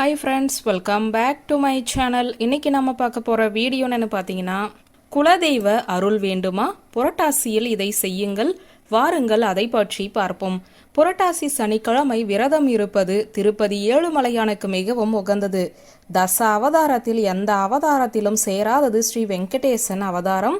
Hi friends welcome back to my channel இன்னைக்கு நம்ம பார்க்க போகிற வீடியோன்னு பார்த்தீங்கன்னா குலதெய்வ அருள் வேண்டுமா? புரட்டாசியில் இதை செய்யுங்கள் வாருங்கள் அதை பற்றி பார்ப்போம். புரட்டாசி சனிக்கிழமை விரதம் இருப்பது திருப்பதி ஏழுமலையானுக்கு மிகவும் உகந்தது. தச அவதாரத்தில் எந்த அவதாரத்திலும் சேராதது ஸ்ரீ வெங்கடேசன் அவதாரம்.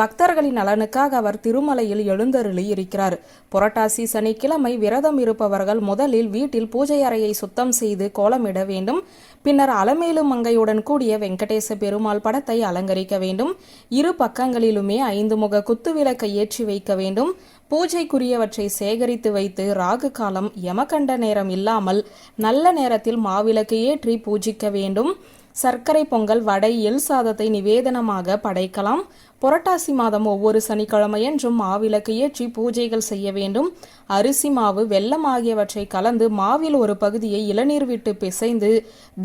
பக்தர்களின் நலனுக்காக அவர் திருமலையில் எழுந்தருளி இருக்கிறார். புரட்டாசி சனிக்கிழமை விரதம் இருப்பவர்கள் முதலில் வீட்டில் பூஜை அறையை சுத்தம் செய்து கோலமிட வேண்டும். பின்னர் அலமேலு மங்கையுடன் கூடிய வெங்கடேச பெருமாள் படத்தை அலங்கரிக்க வேண்டும். இரு பக்கங்களிலுமே ஐந்து முக குத்து விளக்கை ஏற்றி வைக்க வேண்டும். பூஜைக்குரியவற்றை சேகரித்து வைத்து ராகு காலம் யமகண்ட நேரம் இல்லாமல் நல்ல நேரத்தில் மாவிளக்கு ஏற்றி பூஜிக்க வேண்டும். வேண்டும் சர்க்கரை பொங்கல் வடை எல் சாதத்தை நிவேதனமாக படைக்கலாம். புரட்டாசி மாதம் ஒவ்வொரு சனிக்கிழமையன்றும் மாவிளக்கு ஏற்றி பூஜைகள் செய்ய வேண்டும். அரிசி மாவு வெல்லம் ஆகியவற்றை கலந்து மாவில் ஒரு பகுதியை இளநீர் விட்டு பிசைந்து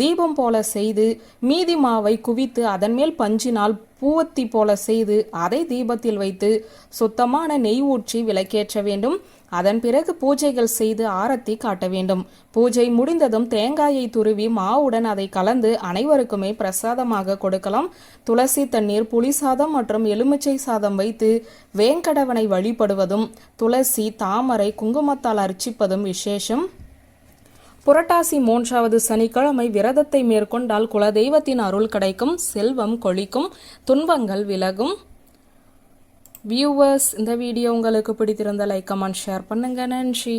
தீபம் போல செய்து மீதி மாவை குவித்து அதன் மேல் பஞ்சினால் பூவத்தி போல செய்து அதை தீபத்தில் வைத்து சுத்தமான நெய் ஊற்றி விளக்கேற்ற வேண்டும். அதன் பிறகு பூஜைகள் செய்து ஆரத்தி காட்ட வேண்டும். பூஜை முடிந்ததும் தேங்காயை துருவி மாவுடன் அதை கலந்து அனைவரும் அனைவருக்குமே பிரசாதமாக கொடுக்கலாம். துளசி தண்ணீர் புளி சாதம் மற்றும் எலுமிச்சை சாதம் வைத்து வேங்கடவனை வழிபடுவதும் துளசி தாமரை குங்குமத்தால் அர்ச்சிப்பதும் விசேஷம். புரட்டாசி மூன்றாவது சனிக்கிழமை விரதத்தை மேற்கொண்டால் குலதெய்வத்தின் அருள் கிடைக்கும் செல்வம் கொழிக்கும் துன்பங்கள் விலகும். வியூவர்ஸ் இந்த வீடியோ உங்களுக்கு பிடித்திருந்த லைக் கமெண்ட் ஷேர் பண்ணுங்க. நன்றி.